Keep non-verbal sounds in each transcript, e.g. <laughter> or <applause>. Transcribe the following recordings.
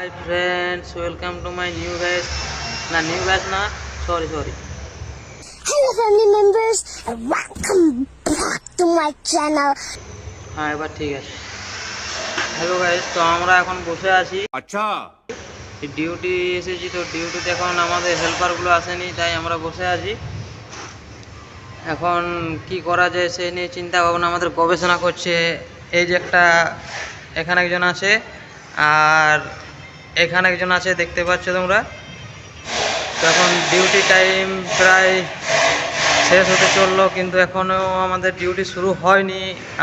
Hi friends welcome to my new batch না new batch না sorry sorry hello family members welcome back to my channel হ্যাঁ এবার ঠিক আছে। Hello guys তো আমরা এখন বসে আছি। আচ্ছা। ডিউটি এসেছি তো ডিউটিতে এখন আমাদের হেল্পারগুলো আসেনি তাই আমরা বসে আছি। এখন কি করা যায় সে নিয়ে চিন্তা ভাবনা আমাদের গবেষণা করছে। এই যে একটা এখানে একজন আছে আর এখানে একজন আছে, দেখতে পাচ্ছ তোমরা? এখন ডিউটি টাইম প্রায় শেষ হতে চলল, কিন্তু এখনও আমাদের ডিউটি শুরু হয়নি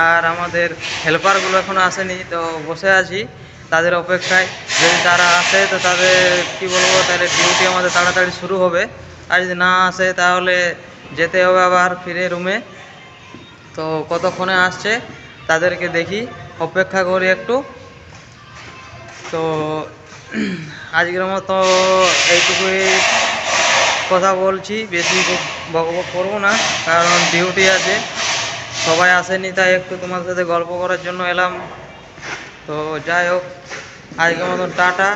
আর আমাদের হেল্পারগুলো এখনও আসেনি। তো বসে আছি তাদের অপেক্ষায়। যদি তারা আসে, তো তাদের, কি বলব, তাহলে ডিউটি আমাদের তাড়াতাড়ি শুরু হবে। আর যদি না আসে, তাহলে যেতে হবে আবার ফিরে রুমে তো কতক্ষণে আসছে, তাদেরকে দেখি। অপেক্ষা করি একটু। তো আজকের মতো এইটুকুই কথা বলছি, বেশি বকবক করব না, কারণ ডিউটি আছে। সবাই আসেনি, তাই একটু তোমার সাথে গল্প করার জন্য এলাম। তো যাই হোক, আজকের মতন টাটা।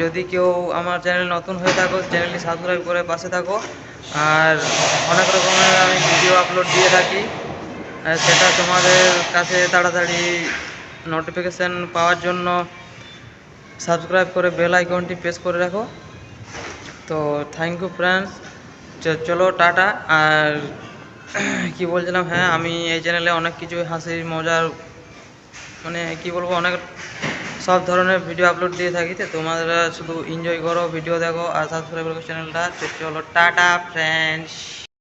যদি কেউ আমার চ্যানেল নতুন হয়ে থাকো চ্যানেলটি সাবস্ক্রাইব করে পাশে থাকো। আর অনেক রকমের আমি ভিডিও আপলোড দিয়ে থাকি। সেটা তোমাদের কাছে তাড়াতাড়ি নোটিফিকেশান পাওয়ার জন্য সাবস্ক্রাইব করে বেল আইকনটি প্রেস করে রাখো। তো থ্যাংক ইউ ফ্রেন্ডস চলো টাটা। আর <clears throat> কি বলছিলাম হ্যাঁ আমি এই চ্যানেলে অনেক কিছু হাসি, মজার মানে কি বলব, অনেক সব ধরনের ভিডিও আপলোড দিয়ে থাকি। তো তোমরা শুধু এনজয় করো ভিডিও দেখো, আর সাবস্ক্রাইব করো চ্যানেলটা চলো টাটা ফ্রেন্ডস